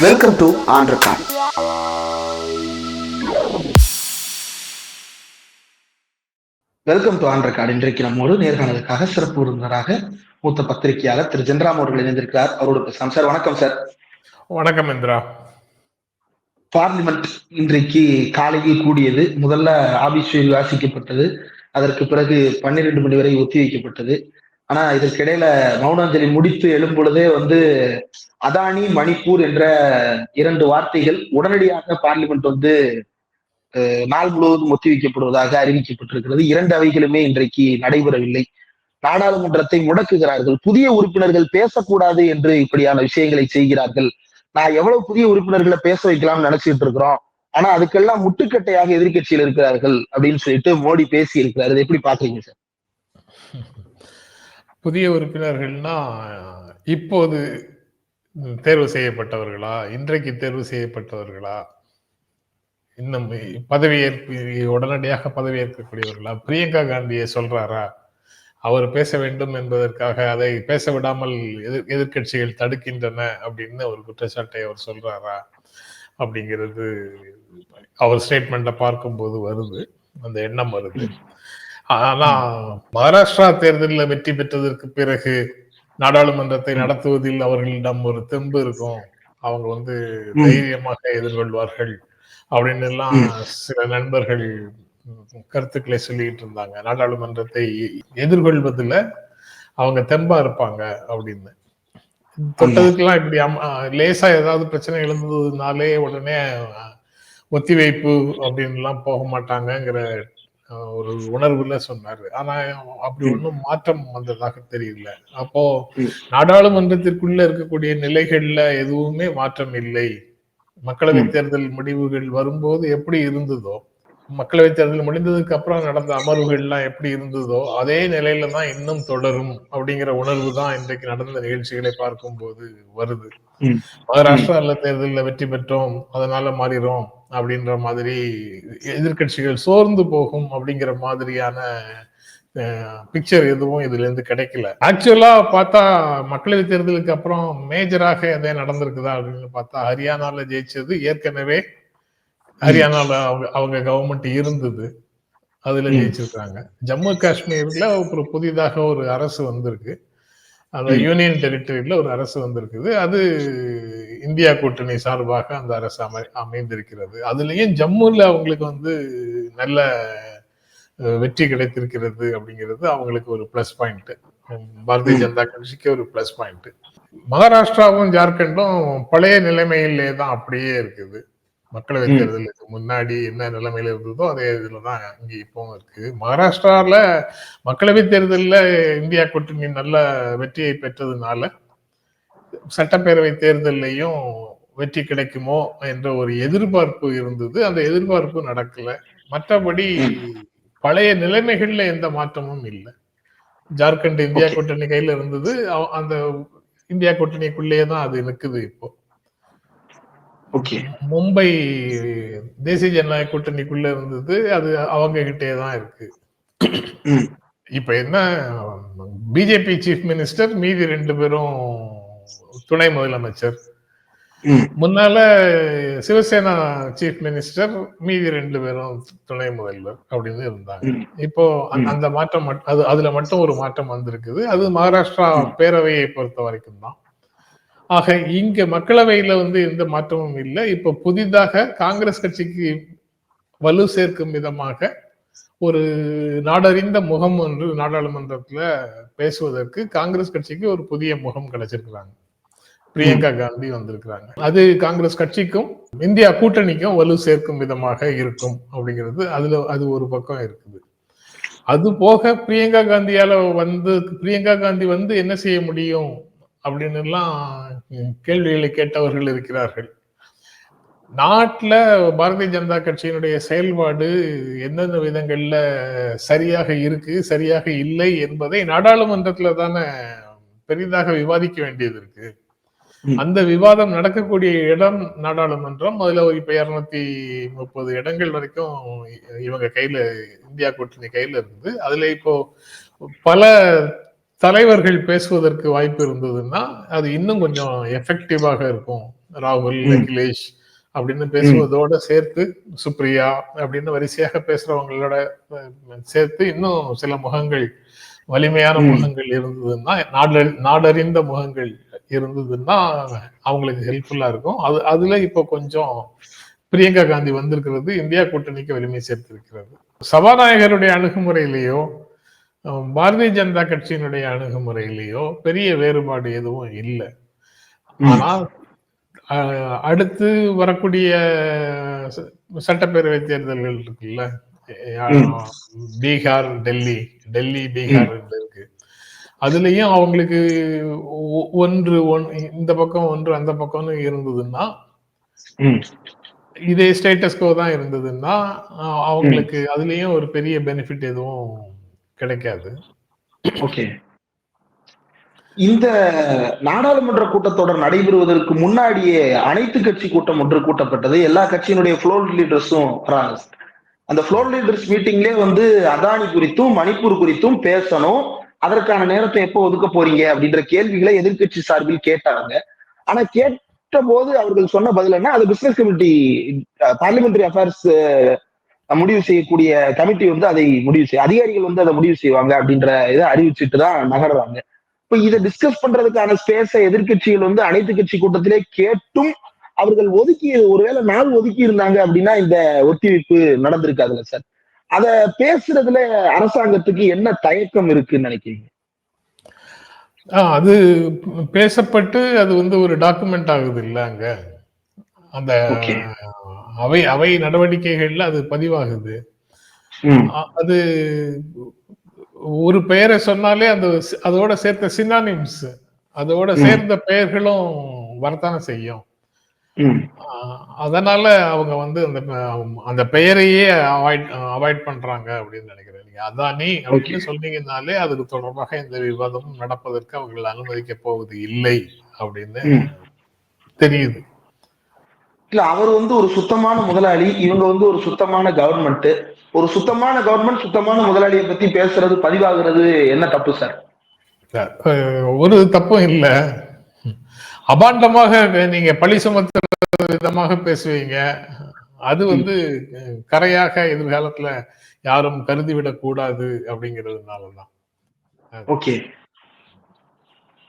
Welcome to record welcome to on record இன்றைக்கு நம்மோடு நேர்காணலுக்காக சிறப்பு விருந்தினராக மூத்த பத்திரிகையாளர் திரு. ஜென்ராம் அவர்கள் இணைந்திருக்கிறார். அவரோடு பேசலாம். சார் வணக்கம் சார். வணக்கம் இந்திரா. பார்லிமெண்ட் இன்றைக்கு காலையில் கூடியது. முதல்ல ஆபிஷியல் வாசிக்கப்பட்டது. அதற்கு பிறகு பன்னிரண்டு மணி வரை ஒத்தி வைக்கப்பட்டது ஆனா இதற்கிடையில மௌனாஞ்சலி முடித்து எழும் பொழுதே வந்து அதானி மணிப்பூர் என்ற இரண்டு வார்த்தைகள் உடனடியாக பார்லிமெண்ட் வந்து நாள் முழுவதும் ஒத்திவைக்கப்படுவதாக அறிவிக்கப்பட்டிருக்கிறது. இரண்டு அவைகளுமே இன்றைக்கு நடைபெறவில்லை. நாடாளுமன்றத்தை முடக்குகிறார்கள். புதிய உறுப்பினர்கள் பேசக்கூடாது என்று இப்படியான விஷயங்களை செய்கிறார்கள். நான் எவ்வளவு புதிய உறுப்பினர்களை பேச வைக்கலாம்னு நினைச்சிட்டு இருக்கிறோம். ஆனா அதுக்கெல்லாம் முட்டுக்கட்டையாக எதிர்க்கட்சியில் இருக்கிறார்கள் அப்படின்னு சொல்லிட்டு மோடி பேசி இருக்கிறார் எப்படி பாக்குறீங்க சார்? புதிய உறுப்பினர்கள்னா இப்போது தேர்வு செய்யப்பட்டவர்களா? இன்றைக்கு தேர்வு செய்யப்பட்டவர்களா? இன்னும் பதவியேற்பு உடனடியாக பதவியேற்கக்கூடியவர்களா? பிரியங்கா காந்தியை சொல்றாரா? அவர் பேச வேண்டும் என்பதற்காக அதை பேச விடாமல் எதிர் எதிர்க்கட்சிகள் தடுக்கின்றன அப்படின்னு ஒரு குற்றச்சாட்டை அவர் சொல்றாரா? அப்படிங்கிறது அவர் ஸ்டேட்மெண்ட்டை பார்க்கும்போது வருது. அந்த எண்ணம் வருது. ஆனா மகாராஷ்டிரா தேர்தலில் வெற்றி பெற்றதற்கு பிறகு நாடாளுமன்றத்தை நடத்துவதில் அவர்களிடம் ஒரு தெம்பு இருக்கும். அவங்க வந்து. தைரியமாக எதிர்கொள்வார்கள் அப்படின்னு எல்லாம் சில நண்பர்கள் கருத்துக்களை சொல்லிட்டு இருந்தாங்க. நாடாளுமன்றத்தை எதிர்கொள்வதில் அவங்க தெம்பா இருப்பாங்க அப்படின்னு. தொட்டதுக்கெல்லாம் இப்படி லேசா ஏதாவது பிரச்சனை எழுந்ததுனாலே உடனே ஒத்திவைப்பு அப்படின்லாம் போக மாட்டாங்கங்கிற அஹ், ஒரு உணர்வுல சொன்னாரு ஆனா அப்படி ம். ஒண்ணும் மாற்றம் வந்ததாக தெரியல அப்போ. நாடாளுமன்றத்திற்குள்ள இருக்கக்கூடிய நிலைகள்ல எதுவுமே மாற்றம் இல்லை மக்களவை. தேர்தல் முடிவுகள் வரும்போது எப்படி இருந்ததோ மக்களவை தேர்தல் முடிந்ததுக்கு அப்புறம் நடந்த அமர்வுகள்லாம் எப்படி இருந்ததோ அதே நிலையில தான் இன்னும் தொடரும் அப்படிங்கிற உணர்வு தான் இன்றைக்கு நடந்த நிகழ்ச்சிகளை பார்க்கும்போது வருது ம். மகாராஷ்டிரால தேர்தலில் வெற்றி பெற்றோம் அதனால மாறிடும் அப்படின்ற மாதிரி எதிர்க்கட்சிகள் சோர்ந்து போகும் அப்படிங்கிற மாதிரியான பிக்சர் எதுவும் இதுல இருந்து கிடைக்கல ஆக்சுவலா பார்த்தா மக்களவை தேர்தலுக்கு அப்புறம் மேஜராக எதே நடந்திருக்குதா அப்படின்னு பார்த்தா ஹரியானால ஜெயிச்சது ஏற்கனவே ஹரியானால அவங்க அவங்க கவர்மெண்ட் இருந்தது. அதுல. ஜெயிச்சிருக்காங்க. ஜம்மு காஷ்மீர்ல ஒரு புதிதாக ஒரு அரசு வந்திருக்கு. அந்த. யூனியன் டெரிட்டரியில ஒரு அரசு வந்திருக்குது. அது இந்தியா கூட்டணி சார்பாக அந்த அரசு அமை அமைந்திருக்கிறது. அதுலயும் ஜம்முல அவங்களுக்கு வந்து நல்ல வெற்றி கிடைத்திருக்கிறது அப்படிங்கிறது அவங்களுக்கு ஒரு பிளஸ் பாயிண்ட் பாரதிய. ஜனதா கட்சிக்கு ஒரு பிளஸ் பாயிண்ட் மகாராஷ்டிராவும் ஜார்க்கண்டும் பழைய நிலைமையிலே தான் அப்படியே இருக்குது. மக்களவை. தேர்தலுக்கு முன்னாடி என்ன நிலைமையில இருந்ததோ அதே இதுல தான் இங்க இப்பவும் இருக்கு. மகாராஷ்டிரால மக்களவை தேர்தல்ல இந்தியா கூட்டணி நல்ல வெற்றியை பெற்றதுனால சட்டப்பேரவை தேர்தல்லையும் வெற்றி கிடைக்குமோ என்ற ஒரு எதிர்பார்ப்பு இருந்தது. அந்த எதிர்பார்ப்பு நடக்கல. மற்றபடி பழைய நிலைமைகள்ல எந்த மாற்றமும் இல்லை. ஜார்க்கண்ட் இந்தியா. கூட்டணி கையில இருந்தது. அந்த இந்தியா கூட்டணிக்குள்ளேயே தான் அது நிக்குது இப்போ. மும்பை தேசிய ஜனநாயக கூட்டணிக்குள்ள இருந்தது அது அவங்க கிட்டே தான் இருக்கு. இப்ப என்ன பிஜேபி சீஃப் மினிஸ்டர் மீதி ரெண்டு பேரும் துணை முதலமைச்சர். முன்னால சிவசேனா சீஃப் மினிஸ்டர் மீதி ரெண்டு பேரும் துணை முதல்வர் அப்படின்னு இருந்தாங்க. இப்போ அந்த- மாற்றம் அது அதுல மட்டும் ஒரு மாற்றம் வந்திருக்குது அது மகாராஷ்டிரா. பேரவையை பொறுத்த வரைக்கும் தான் ஆக இங்க மக்களவையில வந்து எந்த மாற்றமும் இல்லை. இப்ப புதிதாக காங்கிரஸ் கட்சிக்கு வலு சேர்க்கும் விதமாக ஒரு நாடறிந்த முகம் ஒன்று நாடாளுமன்றத்துல பேசுவதற்கு காங்கிரஸ் கட்சிக்கு ஒரு புதிய முகம் கிடைச்சிருக்கிறாங்க. பிரியங்கா காந்தி வந்திருக்கிறாங்க. அது காங்கிரஸ் கட்சிக்கும் இந்தியா கூட்டணிக்கும் வலு சேர்க்கும் விதமாக இருக்கும் அப்படிங்கிறது. அதுல அது ஒரு பக்கம் இருக்குது. அது போக பிரியங்கா காந்தியால வந்து பிரியங்கா காந்தி வந்து என்ன செய்ய முடியும்? அப்படின்னு எல்லாம் கேள்விகளை கேட்டவர்கள் இருக்கிறார்கள். நாட்டுல பாரதிய ஜனதா கட்சியினுடைய செயல்பாடு எந்தெந்த விதங்கள்ல சரியாக இருக்கு சரியாக இல்லை என்பதை நாடாளுமன்றத்துல தானே பெரிதாக விவாதிக்க வேண்டியது இருக்கு. அந்த விவாதம் நடக்கக்கூடிய இடம் நாடாளுமன்றம். அதுல ஒரு இப்ப இருநூத்தி முப்பது இடங்கள் வரைக்கும் இவங்க கையில இந்தியா கூட்டணி கையில இருக்குது அதுல இப்போ பல தலைவர்கள் பேசுவதற்கு வாய்ப்பு இருந்ததுன்னா அது இன்னும் கொஞ்சம் எஃபெக்டிவாக இருக்கும் ராகுல். அகிலேஷ் அப்படின்னு பேசுவதோட சேர்த்து சுப்ரியா அப்படின்னு வரிசையாக பேசுறவங்களோட சேர்த்து இன்னும் சில முகங்கள் வலிமையான. முகங்கள் இருந்ததுன்னா நாடறி நாடறிந்த முகங்கள் இருந்ததுன்னா அவங்களுக்கு ஹெல்ப்ஃபுல்லா இருக்கும் அது அதுல இப்போ கொஞ்சம் பிரியங்கா காந்தி வந்திருக்கிறது இந்தியா கூட்டணிக்கு வலிமை சேர்த்திருக்கிறது சபாநாயகருடைய அணுகுமுறையிலேயோ பாரதிய ஜனதா கட்சியினுடைய அணுகுமுறையிலேயோ பெரிய வேறுபாடு எதுவும் இல்லை ம். ஆனா அஹ், அடுத்து வரக்கூடிய சட்டப்பேரவை தேர்தல்கள் இருக்குல்ல. பீகார் டெல்லி டெல்லி பீகார் இருக்கு அதுலயும் அவங்களுக்கு ஒன்று ஒன் இந்த பக்கம் ஒன்று அந்த பக்கம்னு இருந்ததுன்னா. இதே ஸ்டேட்டஸ்கோ தான் இருந்ததுன்னா அவங்களுக்கு அதுலயும் ஒரு பெரிய பெனிஃபிட் எதுவும் கிடைக்காது. ஓகே. இந்த நாடாளுமன்ற கூட்டத்தொடர் நடைபெறுவதற்கு முன்னாடியே அனைத்து கட்சி கூட்டம் ஒன்று கூட்டப்பட்டது. எல்லா கட்சியினுடைய ஃப்ளோர் லீடர்ஸும் வராங்க அந்த ஃப்ளோர் லீடர்ஸ் மீட்டிங்லேயே வந்து அதானி குறித்தும் மணிப்பூர் குறித்தும் பேசணும். அதற்கான நேரத்தை எப்போ ஒதுக்க போறீங்க அப்படின்ற கேள்விகளை எதிர்க்கட்சி சார்பில் கேட்டாங்க. ஆனா கேட்ட போது அவர்கள் சொன்ன பதில் என்ன? அது பிசினஸ் கமிட்டி பார்லிமெண்டரி அஃபேர்ஸ் முடிவு செய்யக்கூடிய கமிட்டி வந்து அதை முடிவு செய்ய அதிகாரிகள் வந்து அதை முடிவு செய்வாங்க அப்படின்ற இதை அறிவிச்சுட்டு தான் நகர்றாங்க. இப்ப இதை டிஸ்கஸ் பண்றதுக்கான ஸ்பேஸை எதிர்க்கட்சிகள் வந்து அனைத்து கட்சி கூட்டத்திலே கேட்டும் அவர்கள் ஒதுக்கி ஒருவேளை நாள் ஒதுக்கி இருந்தாங்க அப்படின்னா இந்த ஒத்திவைப்பு நடந்திருக்காதுல்ல சார். அத பேசுறதுல அரசாங்கத்துக்கு என்ன தயக்கம் இருக்குன்னு நினைக்கிறீங்க? ஆஹ் அது பேசப்பட்டு அது வந்து ஒரு டாக்குமெண்ட் ஆகுது இல்ல அங்க? அந்த. அவை அவை நடவடிக்கைகள்ல அது பதிவாகுது. அது ஒரு பெயரை சொன்னாலே அந்த அதோட சேர்த்த சினானிம்ஸ் அதோட. சேர்ந்த பெயர்களும் வரத்தானே செய்யும். அதனால அவங்க வந்து அந்த அந்த பெயரையே அவாய்ட் அவாய்ட் பண்றாங்க அப்படின்னு நினைக்கிறேன் நீங்க. அதானி அப்படின்னு சொன்னீங்கன்னாலே அதுக்கு தொடர்பாக எந்த விவாதமும் நடப்பதற்கு அவர்கள் அனுமதிக்க போவது இல்லை அப்படின்னு. தெரியுது. இல்ல அவர் வந்து ஒரு சுத்தமான முதலாளி இவங்க வந்து ஒரு சுத்தமான கவர்மெண்ட் ஒரு சுத்தமான கவர்மெண்ட் சுத்தமான முதலாளியை பத்தி பேசுறது பதிவாகிறது என்ன தப்பு சார் ஒரு தப்பும் இல்ல. அபாண்டமாக நீங்க பழி சுமத்துற விதமாக பேசுவீங்க. அது வந்து கரையாக எதிர்காலத்துல யாரும் கருதிவிடக் கூடாது அப்படிங்கிறதுனாலதான் ஓகே.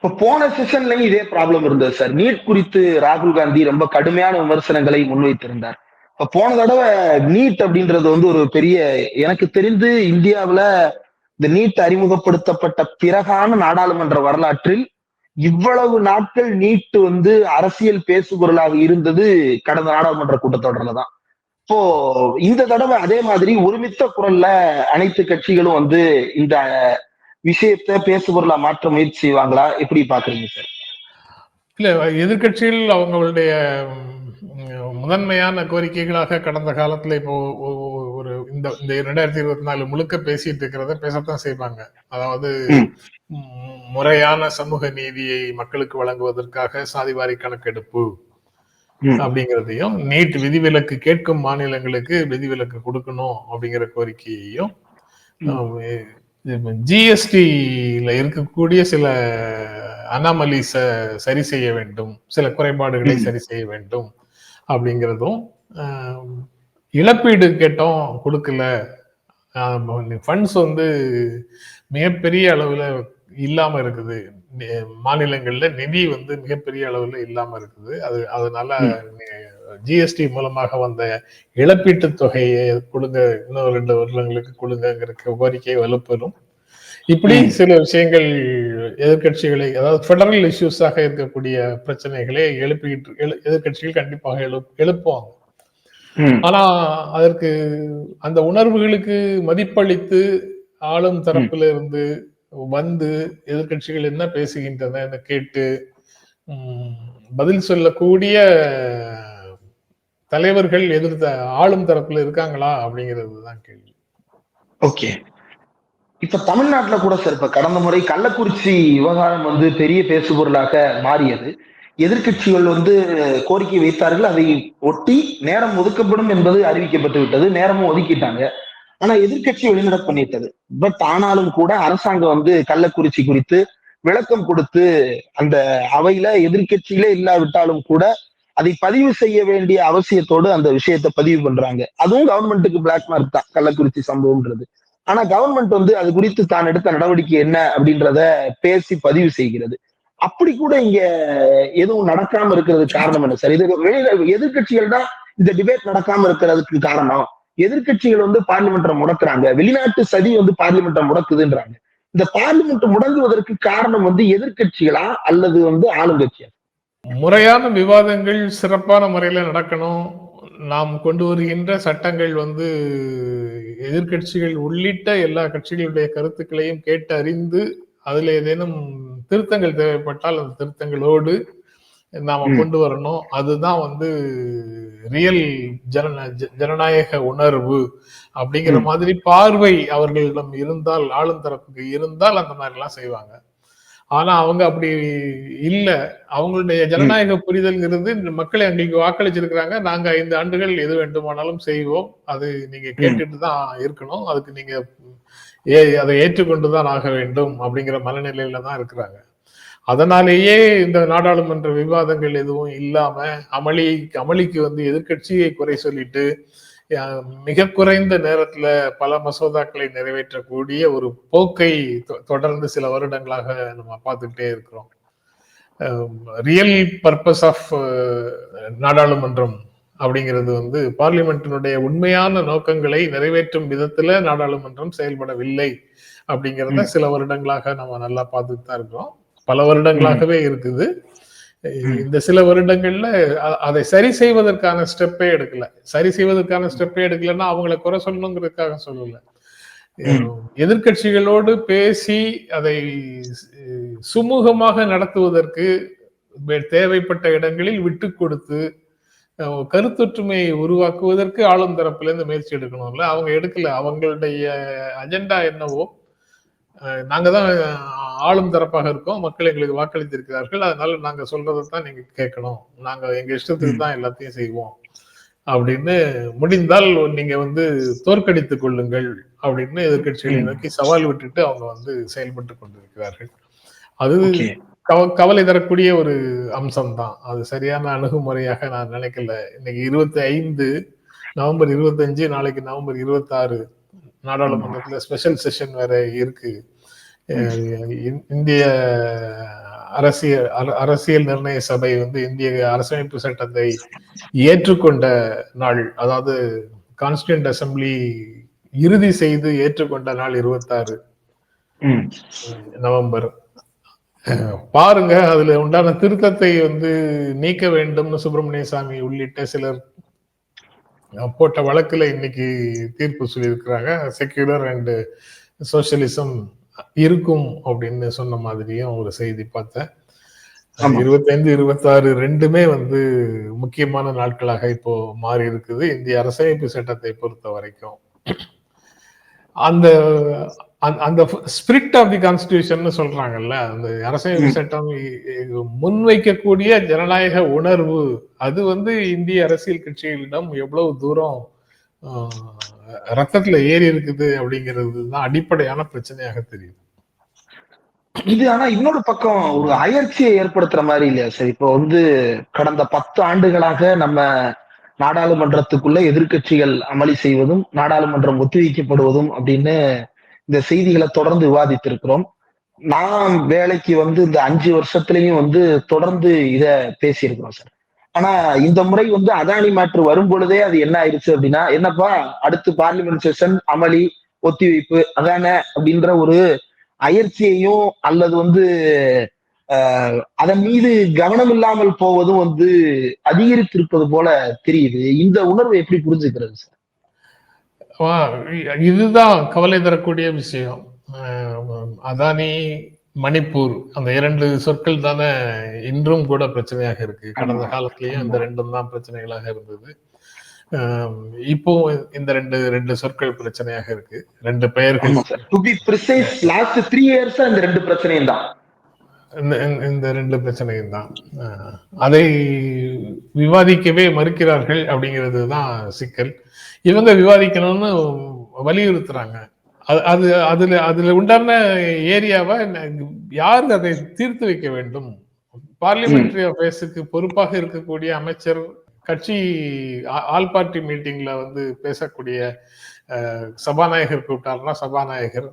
இப்ப போன செஷன்லயும் இதே ப்ராப்ளம் இருந்தது சார் நீட் குறித்து ராகுல் காந்தி ரொம்ப கடுமையான விமர்சனங்களை முன்வைத்திருந்தார். இப்ப போன தடவை நீட் அப்படின்றது வந்து ஒரு பெரிய எனக்கு தெரிந்து இந்தியாவுல இந்த நீட் அறிமுகப்படுத்தப்பட்ட பிறகான நாடாளுமன்ற வரலாற்றில் இவ்வளவு நாட்கள் நீட் வந்து அரசியல் பேசுபொருளாக இருந்தது கடந்த நாடாளுமன்ற கூட்டத்தொடர்ல தான். இப்போ இந்த தடவை அதே மாதிரி ஒருமித்த குரல்ல அனைத்து கட்சிகளும் வந்து இந்த விஷயத்த பேசுபொருளா மாற்ற முயற்சி செய்வாங்களா? எப்படி பாக்குறீங்க சார்? இல்ல எதிர்க்கட்சிகள் அவங்களுடைய முதன்மையான கோரிக்கைகளாக கடந்த காலத்துல இப்போ ஒரு இந்த இந்த இரண்டாயிரத்தி இருபத்தி நாலு முழுக்க பேசிட்டு இருக்கிறத பேசத்தான் செய்வாங்க. அதாவது முறையான சமூக நீதியை மக்களுக்கு வழங்குவதற்காக சாதிவாரி கணக்கெடுப்பு. அப்படிங்கிறதையும் நீட் விதிவிலக்கு கேட்கும் மாநிலங்களுக்கு விதிவிலக்கு கொடுக்கணும் அப்படிங்கிற கோரிக்கையையும் ஜிஎஸ்டில இருக்கக்கூடிய சில அனாமலிஸ சரி செய்ய வேண்டும். சில குறைபாடுகளை. சரி செய்ய வேண்டும் அப்படிங்கிறதும் இழப்பீடு கேட்டோம் கொடுக்கல. ஃபண்ட்ஸ் வந்து மிகப்பெரிய அளவுல இல்லாம இருக்குது. மாநிலங்கள்ல நிதி வந்து மிகப்பெரிய அளவுல இல்லாம இருக்குது. அது அதனால ஜிஎஸ்டி மூலமாக வந்த இழப்பீட்டு தொகையை கொடுங்க இன்னும் ரெண்டு வருடங்களுக்கு கொடுங்கங்கிற கோரிக்கை வலுப்பெறும் இப்படி. சில விஷயங்கள் எதிர்க்கட்சிகளை அதாவது ஃபெடரல் இஷ்யூஸாக இருக்கக்கூடிய பிரச்சனைகளை எழுப்பிக்கிட்டு எழு எதிர்க்கட்சிகள் கண்டிப்பாக எழு எழுப்புவாங்க. ஆனா அதற்கு அந்த உணர்வுகளுக்கு மதிப்பளித்து ஆளும் தரப்புல இருந்து வந்து எதிர்க்கட்சிகள் என்ன பேசுகின்றன கேட்டு பதில் சொல்லக்கூடிய தலைவர்கள் எதிர்த்த ஆளும் தரப்புல இருக்காங்களா அப்படிங்கிறது தான் கேள்வி. ஓகே. இப்ப தமிழ்நாட்டுல கூட சார் இப்ப கடந்த முறை கள்ளக்குறிச்சி விவகாரம் வந்து பெரிய பேசுபொருளாக மாறியது. எதிர்க்கட்சிகள் வந்து கோரிக்கை வைத்தார்கள் அதை ஒட்டி நேரம் ஒதுக்கப்படும் என்பது அறிவிக்கப்பட்டு விட்டது நேரமும் ஒதுக்கிட்டாங்க. ஆனா எதிர்க்கட்சி வெளிநடப்பு பண்ணிட்டது. பட் ஆனாலும் கூட அரசாங்கம் வந்து கள்ளக்குறிச்சி குறித்து விளக்கம் கொடுத்து அந்த அவையில எதிர்க்கட்சியிலே இல்லாவிட்டாலும் கூட அதை பதிவு செய்ய வேண்டிய அவசியத்தோடு அந்த விஷயத்தை பதிவு பண்றாங்க. அதுவும் கவர்மெண்ட்டுக்கு பிளாக் மார்க் தான் கள்ளக்குறிச்சி சம்பவம்ன்றது. ஆனா கவர்மெண்ட் வந்து அது குறித்து தான் எடுத்த நடவடிக்கை என்ன அப்படின்றத பேசி பதிவு செய்கிறது. அப்படி கூட இங்க எதுவும் நடக்காம இருக்கிறது காரணம் என்ன? சார் இது வெளியில எதிர்கட்சிகள் தான் இந்த டிபேட் நடக்காம இருக்கிறதுக்கு காரணம். எதிர்கட்சிகள் வந்து பார்லிமெண்ட்டை முடக்குறாங்க. வெளிநாட்டு சதி வந்து பார்லிமெண்ட்டை முடக்குதுன்றாங்க. இந்த பார்லிமெண்ட் முடங்குவதற்கு காரணம் வந்து எதிர்கட்சிகளா அல்லது வந்து ஆளுங்கட்சியா? முறையான விவாதங்கள் சிறப்பான முறையில நடக்கணும். நாம் கொண்டு வருகின்ற சட்டங்கள் வந்து எதிர்கட்சிகள் உள்ளிட்ட எல்லா கட்சிகளுடைய கருத்துக்களையும் கேட்டு அறிந்து அதுல ஏதேனும் திருத்தங்கள் தேவைப்பட்டால் அந்த திருத்தங்களோடு நாம கொண்டு வரணும். அதுதான் வந்து ரியல் ஜன ஜனநாயக உணர்வு அப்படிங்கிற மாதிரி பார்வை அவர்களிடம் இருந்தால் ஆளும் தரப்புக்கு இருந்தால் அந்த மாதிரி எல்லாம் செய்வாங்க. ஆனா அவங்க அப்படி இல்ல. அவங்களுடைய ஜனநாயக புரிதல்ங்கிறது மக்களை அன்னைக்கு வாக்களிச்சிருக்கிறாங்க. நாங்க ஐந்து ஆண்டுகள் எது வேண்டுமானாலும் செய்வோம். அது நீங்க கேட்டுட்டு தான் இருக்கணும். அதுக்கு நீங்க ஏ அதை ஏற்றுக்கொண்டுதான் ஆக வேண்டும் அப்படிங்கிற மனநிலையில தான் இருக்கிறாங்க. அதனாலேயே இந்த நாடாளுமன்ற விவாதங்கள் எதுவும் இல்லாம அமளி அமளிக்கு வந்து எதிர்கட்சியை குறை சொல்லிட்டு மிக குறைந்த நேரத்துல பல மசோதாக்களை நிறைவேற்றக்கூடிய ஒரு போக்கை தொடர்ந்து சில வருடங்களாக நம்ம பார்த்துக்கிட்டே இருக்கிறோம். ரியல் பர்பஸ் ஆஃப் நாடாளுமன்றம் அப்படிங்கிறது வந்து பார்லிமெண்டினுடைய உண்மையான நோக்கங்களை நிறைவேற்றும் விதத்துல நாடாளுமன்றம் செயல்படவில்லை அப்படிங்கிறத சில வருடங்களாக நம்ம நல்லா பார்த்துட்டு தான் இருக்கிறோம். பல வருடங்களாகவே இருக்குது. இந்த சில வருடங்கள்ல அதை சரி செய்வதற்கான ஸ்டெப்பே எடுக்கல. சரி செய்வதற்கான ஸ்டெப்பே எடுக்கலன்னா அவங்கள குறை சொல்லணுங்கிறதுக்காக சொல்லல. எதிர்கட்சிகளோடு பேசி அதை சுமூகமாக நடத்துவதற்கு தேவைப்பட்ட இடங்களில் விட்டு கொடுத்து கருத்தொற்றுமையை உருவாக்குவதற்கு ஆளும் தரப்புல இருந்து முயற்சி எடுக்கணும்ல. அவங்க எடுக்கல. அவங்களுடைய அஜெண்டா என்னவோ நாங்க தான் ஆளும் தரப்பாக இருக்கோம். மக்கள் எங்களுக்கு வாக்களித்திருக்கிறார்கள். அதனால நாங்க சொல்றதை தான் நீங்க கேட்கணும். நாங்க எங்க இஷ்டத்துக்கு தான் எல்லாத்தையும் செய்வோம். அப்படின்னு முடிந்தால் நீங்க வந்து தோற்கடித்துக் கொள்ளுங்கள் அப்படின்னு எதிர்கட்சிகளை நோக்கி சவால் விட்டுட்டு அவங்க வந்து செயல்பட்டு கொண்டிருக்கிறார்கள். அது கவலை தரக்கூடிய ஒரு அம்சம் தான். அது சரியான அணுகுமுறையாக நான் நினைக்கல. இன்னைக்கு இருபத்தி ஐந்து நவம்பர் இருபத்தி அஞ்சு நாளைக்கு நவம்பர் இருபத்தி ஆறு நாடாளுமன்றத்துல ஸ்பெஷல் செஷன் வேற இருக்கு. இந்திய அரசியல் அரசியல் நிர்ணய சபை வந்து இந்திய அரசமைப்பு சட்டத்தை ஏற்றுக்கொண்ட நாள். அதாவது கான்ஸ்டியூண்ட் அசம்பிளி இறுதி செய்து ஏற்றுக்கொண்ட நாள் இருபத்தாறு. நவம்பர். பாருங்க அதுல உண்டான திருத்தத்தை வந்து நீக்க வேண்டும்னு சுப்பிரமணிய சாமி உள்ளிட்ட சிலர் போட்ட வழக்குல இன்னைக்கு தீர்ப்பு சொல்லியிருக்கிறாங்க. செக்யூலர் அண்ட் சோசியலிசம் இருக்கும் அப்படின்னு சொன்ன மாதிரியும் ஒரு செய்தி பார்த்தேன். இருபத்தைந்து இருபத்தாறு ரெண்டுமே வந்து முக்கியமான நாட்களாக இப்போ மாறி இருக்குது. இந்திய அரசமைப்பு சட்டத்தை பொறுத்த வரைக்கும். அந்த அந்த ஸ்பிரிட் ஆஃப் தி கான்ஸ்டியூஷன் சொல்றாங்கல்ல அந்த அரசியல் சட்டம் முன்வைக்கக்கூடிய ஜனநாயக உணர்வு அது வந்து இந்திய அரசியல் கட்சிகளிடம் எவ்வளவு தூரம் ரத்தத்துல ஏறி இருக்குது அப்படிங்கிறது தான் அடிப்படையான பிரச்சனையாக தெரியுது. இது ஆனா இன்னொரு பக்கம் ஒரு அயற்சியை ஏற்படுத்துற மாதிரி இல்லையா சார்? இப்போ வந்து கடந்த பத்து ஆண்டுகளாக நம்ம நாடாளுமன்றத்துக்குள்ள எதிர்கட்சிகள் அமளி செய்வதும் நாடாளுமன்றம் ஒத்திவைக்கப்படுவதும் அப்படின்னு இந்த செய்திகளை தொடர்ந்து விவாதித்திருக்கிறோம். நான் வேலைக்கு வந்து இந்த அஞ்சு வருஷத்துலயும் வந்து தொடர்ந்து இத பேசியிருக்கிறோம் சார். ஆனா இந்த முறை வந்து அதானி மாற்று வரும் பொழுதே அது என்ன ஆயிடுச்சு அப்படின்னா என்னப்பா அடுத்து பார்லிமெண்ட் செஷன் அமளி ஒத்திவைப்பு அதானே அப்படின்ற ஒரு அயற்சியையும் அல்லது வந்து அதன் மீது கவனம் இல்லாமல் போவதும் வந்து அதிகரித்திருப்பது போல தெரியுது. இந்த உணர்வை எப்படி புரிஞ்சுக்கிறது சார்? இதுதான் கவலை தரக்கூடிய விஷயம். அதானி மணிப்பூர் அந்த இரண்டு சொற்கள் தானே இன்றும் கூட பிரச்சனையாக இருக்கு. கடந்த காலத்திலயும் இந்த ரெண்டும் தான் பிரச்சனைகளாக இருந்தது. இப்போ இந்த ரெண்டு ரெண்டு சொற்கள் பிரச்சனையாக இருக்கு. ரெண்டு பெயர்கள். லாஸ்ட் த்ரீ இயர்ஸ் இந்த ரெண்டு பிரச்சனையும் தான். இந்த ரெண்டு பிரச்சனையும் தான். அதை விவாதிக்கவே மறுக்கிறார்கள் அப்படிங்கிறது தான் சிக்கல். இவங்க விவாதிக்கணும்னு வலியுறுத்துறாங்க. அது அதுல அதுல உண்டான ஏரியாவை யார் அதை தீர்த்து வைக்க வேண்டும்? பார்லிமெண்டரி அஃபேர்ஸுக்கு பொறுப்பாக இருக்கக்கூடிய அமைச்சர் கட்சி ஆல் பார்ட்டி மீட்டிங்ல வந்து பேசக்கூடிய சபாநாயகர் கூப்பிட்டாருன்னா சபாநாயகர்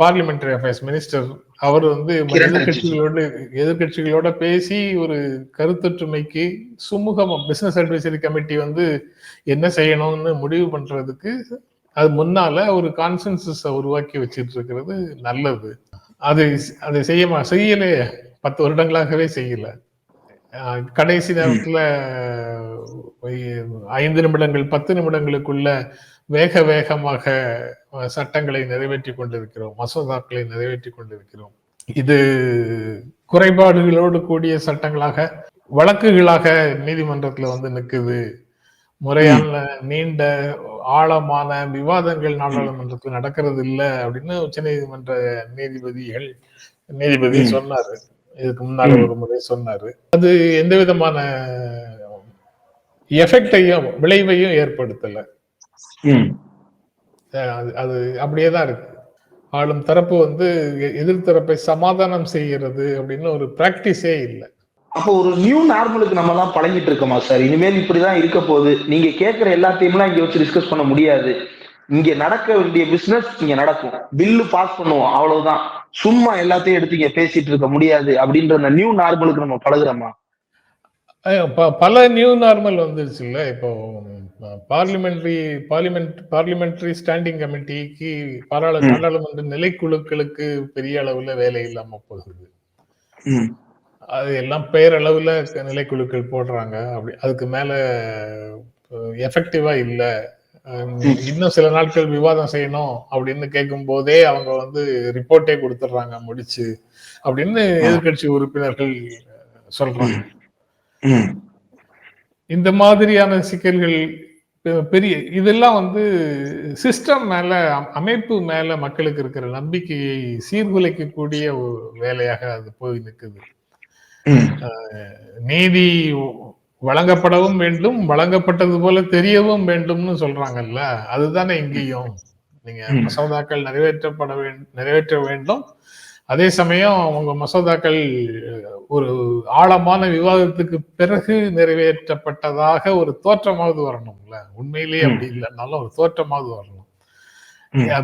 பார்லிமெண்டரி அஃபேர்ஸ் மினிஸ்டர் அவர் வந்து எதிர்கட்சிகளோடு எதிர்கட்சிகளோட பேசி ஒரு கருத்தொற்றுமைக்கு சுமூகம் பிசினஸ் அட்வைசரி கமிட்டி வந்து என்ன செய்யணும்னு முடிவு பண்றதுக்கு அது முன்னால ஒரு கான்சென்சஸ் உருவாக்கி வச்சிட்டு இருக்கிறது நல்லது. அது அதை செய்ய செய்யலே. பத்து வருடங்களாகவே செய்யல. கடைசி நேரத்துல ஐந்து நிமிடங்கள் பத்து நிமிடங்களுக்குள்ள வேக வேகமாக சட்டங்களை நிறைவேற்றி கொண்டிருக்கிறோம். மசோதாக்களை நிறைவேற்றி கொண்டிருக்கிறோம். இது குறைபாடுகளோடு கூடிய சட்டங்களாக வழக்குகளாக நீதிமன்றத்துல வந்து நிக்குது. முறையான நீண்ட ஆழமான விவாதங்கள் நாடாளுமன்றத்தில் நடக்கிறது இல்ல அப்படின்னு உச்சநீதிமன்ற நீதிபதிகள் நீதிபதி. சொன்னாரு. இதுக்கு முன்னால. ஒரு முறை சொன்னாரு. அது எந்த விதமான எஃபெக்டையும் விளைவையும் ஏற்படுத்தல. அது அப்படியே தான் இருக்கு. ஆளும் தரப்பு வந்து எதிர்த்தரப்பை சமாதானம் செய்கிறது அப்படின்னு ஒரு பிராக்டிஸே இல்லை. அப்போ ஒரு நியூ நார்மலுக்கு நம்ம எல்லாம் பழகிட்டு இருக்கோமா சார் இனிமேல் இப்படிதான் இருக்க போகுது. நீங்க கேட்கிற எல்லாத்தையும்லாம் இங்க வச்சு டிஸ்கஸ் பண்ண முடியாது. இங்க நடக்க வேண்டிய பிசினஸ் இங்க நடக்கும். பில்லு பாஸ் பண்ணுவோம் அவ்வளவுதான். சும்மா எல்லாத்தையும் எடுத்து இங்க பேசிட்டு இருக்க முடியாது அப்படின்ற அந்த நியூ நார்மலுக்கு நம்ம பழகுறோமா? பல நியூ நார்மல் வந்துருச்சு இல்ல? இப்போ பார்லிமெண்ட்ரி பார்லிமெண்ட் பார்லிமெண்ட்ரி ஸ்டாண்டிங் கமிட்டிக்கு பாராளு. நாடாளுமன்ற நிலைக்குழுக்களுக்கு பெரிய அளவுல வேலை இல்லாம போகுது. அது எல்லாம் பேரளவுல நிலைக்குழுக்கள் போடுறாங்க அப்படி அதுக்கு மேல எஃபெக்டிவா இல்ல. இன்னும் சில நாட்கள் விவாதம் செய்யணும் அப்படின்னு கேட்கும் போதே அவங்க வந்து ரிப்போர்ட்டே கொடுத்துட்றாங்க முடிச்சு அப்படின்னு எதிர்க்கட்சி உறுப்பினர்கள் சொல்றாங்க. இந்த மாதிரியான சிக்கல்கள் பெரிய இதெல்லாம் வந்து சிஸ்டம் மேல அம்- அமைப்பு மேல மக்களுக்கு இருக்கிற நம்பிக்கையை சீர்குலைக்கக்கூடிய ஒரு வேலையாக அது போய் நிற்குது. நீதி வழங்கப்படவும் வேண்டும் வழங்கப்பட்டது போல தெரியவும் வேண்டும்னு சொல்றாங்கல்ல அதுதானே இங்கேயும். நீங்க. மசோதாக்கள் நிறைவேற்றப்பட வேண்டும் நிறைவேற்ற வேண்டும். அதே சமயம் உங்க மசோதாக்கள் ஒரு ஆழமான விவாதத்துக்கு பிறகு நிறைவேற்றப்பட்டதாக ஒரு தோற்றமாவது வரணும்ல. உண்மையிலேயே அப்படி இல்லைன்னாலும் ஒரு தோற்றமாவது வரணும்.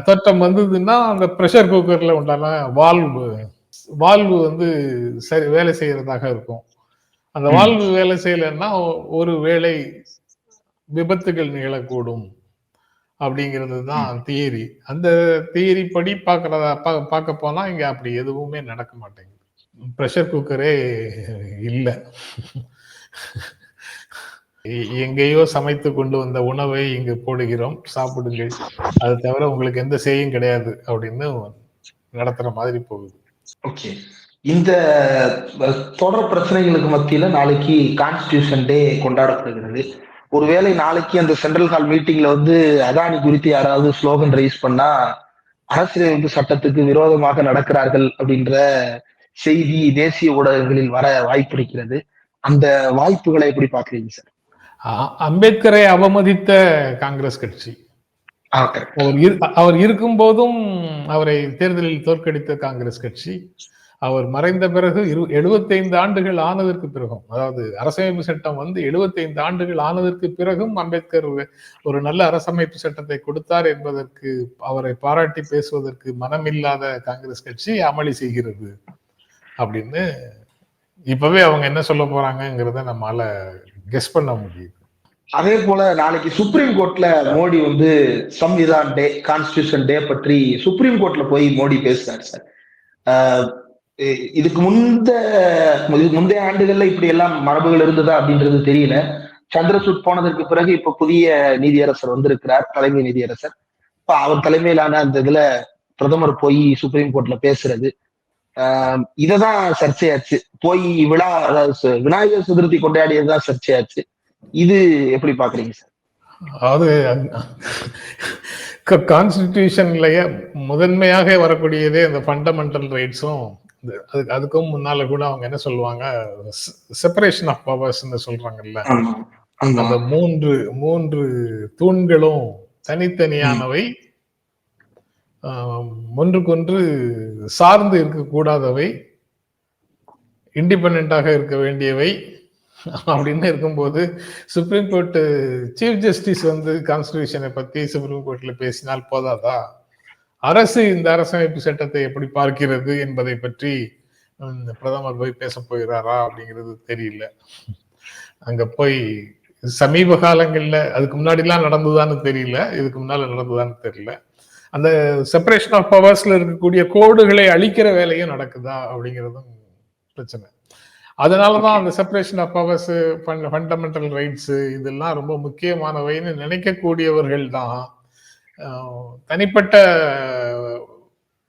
தோற்றம் வந்ததுன்னா அந்த ப்ரெஷர் குக்கர்ல உண்டான வால்வு வால்வு வந்து சரி வேலை செய்யறதாக இருக்கும். அந்த. வால்வு வேலை செய்யலைன்னா ஒரு வேளை விபத்துகள் நிகழக்கூடும் அப்படிங்கிறது தான் தியரி. அந்த தியரி படி பார்க்கறதா பார்க்க போனா இங்க அப்படி எதுவுமே நடக்க மாட்டேங்குது. ப்ரெஷர் குக்கரே இல்லை. எங்கேயோ சமைத்து கொண்டு வந்த உணவை இங்கு போடுகிறோம். சாப்பிடுங்கள். அது தவிர உங்களுக்கு எந்த செய்யும் கிடையாது அப்படின்னு நடத்துற மாதிரி போகுது. ஓகே. இந்த தொடர் பிரச்சனைகளுக்கு மத்தியில நாளைக்கு கான்ஸ்டியூஷன் டே கொண்டாடப்படுகிறது. ஒருவேளை நாளைக்கு அந்த சென்ட்ரல் ஹால் மீட்டிங்ல வந்து அதானி குறித்து யாராவது ஸ்லோகன் ரைஸ் பண்ணா அரசியலமைப்பு சட்டத்துக்கு விரோதமாக நடக்கிறார்கள் அப்படின்ற செய்தி தேசிய ஊடகங்களில் வர வாய்ப்பு இருக்கிறது. அந்த வாய்ப்புகளை எப்படி பாக்குறீங்க சார்? அம்பேத்கரை அவமதித்த காங்கிரஸ் கட்சி. அவர் இரு- அவர் இருக்கும் போதும் அவரை தேர்தலில் தோற்கடித்த காங்கிரஸ் கட்சி அவர் மறைந்த பிறகு இரு எழுபத்தைந்து ஆண்டுகள் ஆனதற்கு பிறகும் அதாவது அரசமைப்பு சட்டம் வந்து எழுபத்தைந்து ஆண்டுகள் ஆனதற்கு பிறகும் அம்பேத்கர் ஒரு- ஒரு நல்ல அரசமைப்பு சட்டத்தை கொடுத்தார் என்பதற்கு அவரை பாராட்டி பேசுவதற்கு மனமில்லாத காங்கிரஸ் கட்சி அமளி செய்கிறது அப்படின்னு இப்பவே அவங்க என்ன சொல்ல போறாங்கங்கிறத நம்மால கெஸ் பண்ண முடியுது. அதே போல நாளைக்கு சுப்ரீம் கோர்ட்ல மோடி வந்து சம்விதான் டே கான்ஸ்டியூஷன் டே பற்றி சுப்ரீம் கோர்ட்ல போய் மோடி பேசுறாரு சார். ஆஹ் இதுக்கு முந்த இதுக்கு முந்தைய ஆண்டுகள்ல இப்படி எல்லாம் மரபுகள் இருந்ததா அப்படின்றது தெரியல. சந்திரசூட் போனதற்கு பிறகு இப்ப புதிய நீதியரசர் வந்திருக்கிறார் தலைமை நீதியரசர். இப்ப அவர் தலைமையிலான அந்த இதுல பிரதமர் போய் சுப்ரீம் கோர்ட்ல பேசுறது. ஆஹ் இததான் சர்ச்சையாச்சு. போய் விழா அதாவது சு- விநாயகர் சதுர்த்தி கொண்டாடியதுதான் சர்ச்சையாச்சு. இது எப்படி பாக்குறீங்க சார்? அதாவது கான்ஸ்டிடியூஷன்லயே முதன்மையாக வரக்கூடியதே அந்த ஃபண்டமெண்டல் ரைட்ஸும் அதுக்கு அதுக்கும் முன்னால கூட அவங்க என்ன சொல்லுவாங்க? செப்பரேஷன் ஆஃப் பவர்ஸ்னு சொல்றாங்கல்ல. அந்த மூன்று மூன்று தூண்களும் தனித்தனியானவை. ஒன்றுக்கொன்று சார்ந்து இருக்கக்கூடாதவை. இண்டிபெண்டாக இருக்க வேண்டியவை. அப்படின்னு இருக்கும்போது சுப்ரீம் கோர்ட்டு சீஃப் ஜஸ்டிஸ் வந்து கான்ஸ்டியூஷனை பத்தி சுப்ரீம் கோர்ட்ல பேசினால் போதாதா? அரசு இந்த அரசமைப்பு சட்டத்தை எப்படி பார்க்கிறது என்பதை பற்றி பிரதமர் போய் பேச போகிறாரா அப்படிங்கிறது தெரியல. அங்க போய் சமீப காலங்கள்ல அதுக்கு முன்னாடி எல்லாம் நடந்ததான்னு தெரியல இதுக்கு முன்னால நடந்ததான்னு தெரியல. அந்த செப்பரேஷன் ஆஃப் பவர்ஸ்ல இருக்கக்கூடிய கோடுகளை அழிக்கிற வேலையும் நடக்குதா அப்படிங்கிறதும் பிரச்சனை. அதனாலதான் அந்த separation of powers fundamental rights இதெல்லாம் ரொம்ப முக்கியமானவைன்னு நினைக்கக்கூடியவர்கள் தான் தனிப்பட்ட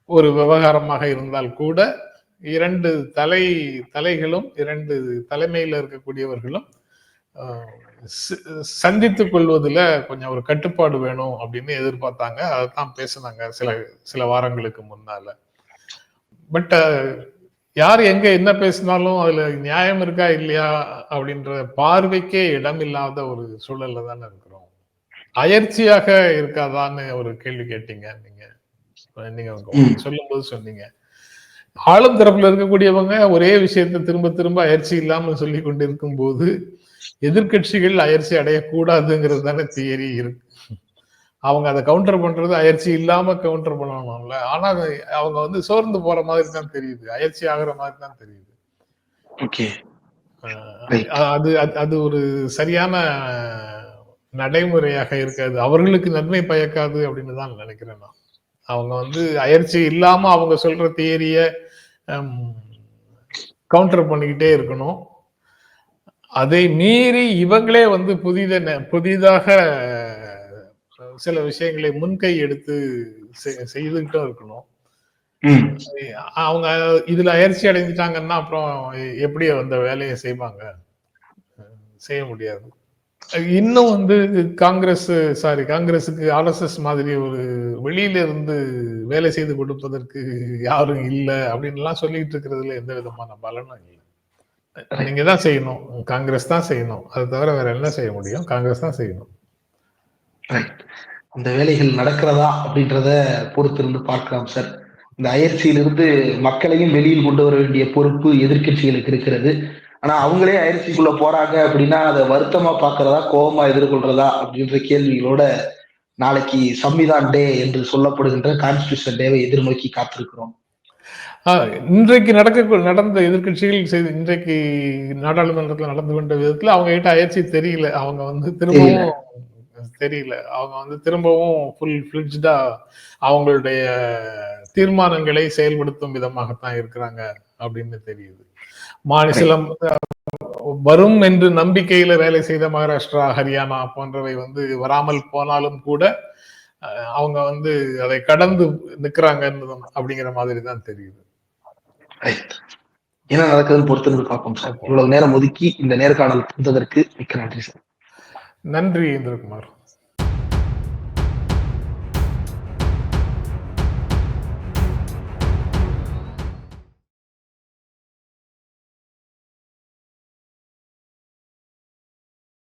ஒரு விவகாரமாக இருந்தால் கூட இரண்டு தலை தலைகளும் இரண்டு தலைமையில் இருக்கக்கூடியவர்களும் அஹ், சி- சந்தித்துக் கொள்வதுல கொஞ்சம் ஒரு கட்டுப்பாடு வேணும் அப்படின்னு எதிர்பார்த்தாங்க. அதைத்தான் பேசுனாங்க சில சில வாரங்களுக்கு முன்னால. பட் யார் எங்க என்ன பேசினாலும் அதுல நியாயம் இருக்கா இல்லையா அப்படின்ற பார்வைக்கே இடம் இல்லாத ஒரு சூழல்ல தானே இருக்கிறோம். அயற்சியாக இருக்காதான்னு ஒரு கேள்வி கேட்டீங்க நீங்க. நீங்க. சொல்லும்போது சொன்னீங்க. ஆளும் தரப்புல இருக்கக்கூடியவங்க ஒரே விஷயத்தை திரும்ப திரும்ப அயற்சி இல்லாம சொல்லி கொண்டு இருக்கும்போது எதிர்க்கட்சிகள் அயற்சி அடையக்கூடாதுங்கிறது தானே தியரி இருக்கு. அவங்க அதை கவுண்டர் பண்றது அயற்சி இல்லாம கவுண்டர் பண்ணணும்ல. ஆனா அவங்க வந்து சோர்ந்து போற மாதிரி தான் தெரியுது. அயற்சி ஆகுற மாதிரி தான் தெரியுது. அது அது- ஒரு சரியான நடைமுறையாக இருக்காது. அவர்களுக்கு நன்மை பயக்காது அப்படின்னு தான் நினைக்கிறேன் நான். அவங்க வந்து அயற்சி இல்லாம அவங்க சொல்ற தியரிய கவுண்டர் பண்ணிக்கிட்டே இருக்கணும். அதை மீறி இவங்களே வந்து புதித புதிதாக சில விஷயங்களை முன்கை எடுத்து செய்துகிட்டும் இருக்கணும். அவங்க இதுல அயற்சி அடைஞ்சிட்டாங்கன்னா அப்புறம் எப்படி அந்த வேலையை செய்வாங்க? செய்ய முடியாது. இன்னும் வந்து காங்கிரஸ் சாரி காங்கிரஸுக்கு ஆர்எஸ்எஸ் மாதிரி ஒரு வெளியில இருந்து வேலை செய்து கொடுப்பதற்கு யாரும் இல்லை அப்படின்லாம் சொல்லிட்டு இருக்கிறதுல எந்த விதமான பலனும் இல்லை. நீங்க தான் செய்யணும். காங்கிரஸ் தான் செய்யணும். அது தவிர வேற என்ன செய்ய முடியும்? காங்கிரஸ் தான் செய்யணும். அந்த வேலைகள் நடக்கிறதா அப்படின்றத பொறுத்திருந்து பார்க்கலாம் சார் இந்த அயற்சியிலிருந்து மக்களையும் வெளியில் கொண்டு வர வேண்டிய பொறுப்பு எதிர்க்கட்சிகளுக்கு இருக்கிறது. ஆனா அவங்களே அயற்சிக்குள்ள போறாங்க அப்படின்னா அதை வருத்தமா பாக்குறதா கோபமா எதிர்கொள்றதா அப்படின்ற கேள்விகளோட நாளைக்கு சம்விதான் டே என்று சொல்லப்படுகின்ற கான்ஸ்டியூஷன் டேவை எதிர்நோக்கி காத்திருக்கிறோம். ஆஹ் இன்றைக்கு நடக்க நடந்த எதிர்க்கட்சிகள் செய்து இன்றைக்கு நாடாளுமன்றத்தில் நடந்து கொண்ட விதத்துல அவங்க கிட்ட அயற்சி தெரியல. அவங்க வந்து திரும்பவும் தெரியல. அவங்க வந்து திரும்பவும் ஃபுல் ஃபிளிட்ஜா அவங்களுடைய தீர்மானங்களை செயல்படுத்தும் விதமாகத்தான் இருக்கிறாங்க அப்படின்னு தெரியுது. மாநிலம் வரும் என்று நம்பிக்கையில வேலை செய்த மகாராஷ்டிரா ஹரியானா போன்றவை வந்து வராமல் போனாலும் கூட அவங்க வந்து அதை கடந்து நிக்கிறாங்கன்னு அப்படிங்கிற மாதிரி தான் தெரியுது. என்ன நடக்குதுன்னு பொறுத்திருந்து பார்ப்போம் சார். இவ்வளவு நேரம் ஒதுக்கி இந்த நேர்காணல் தந்ததற்கு மிக்க நன்றி சார். நன்றி இந்திரகுமார்.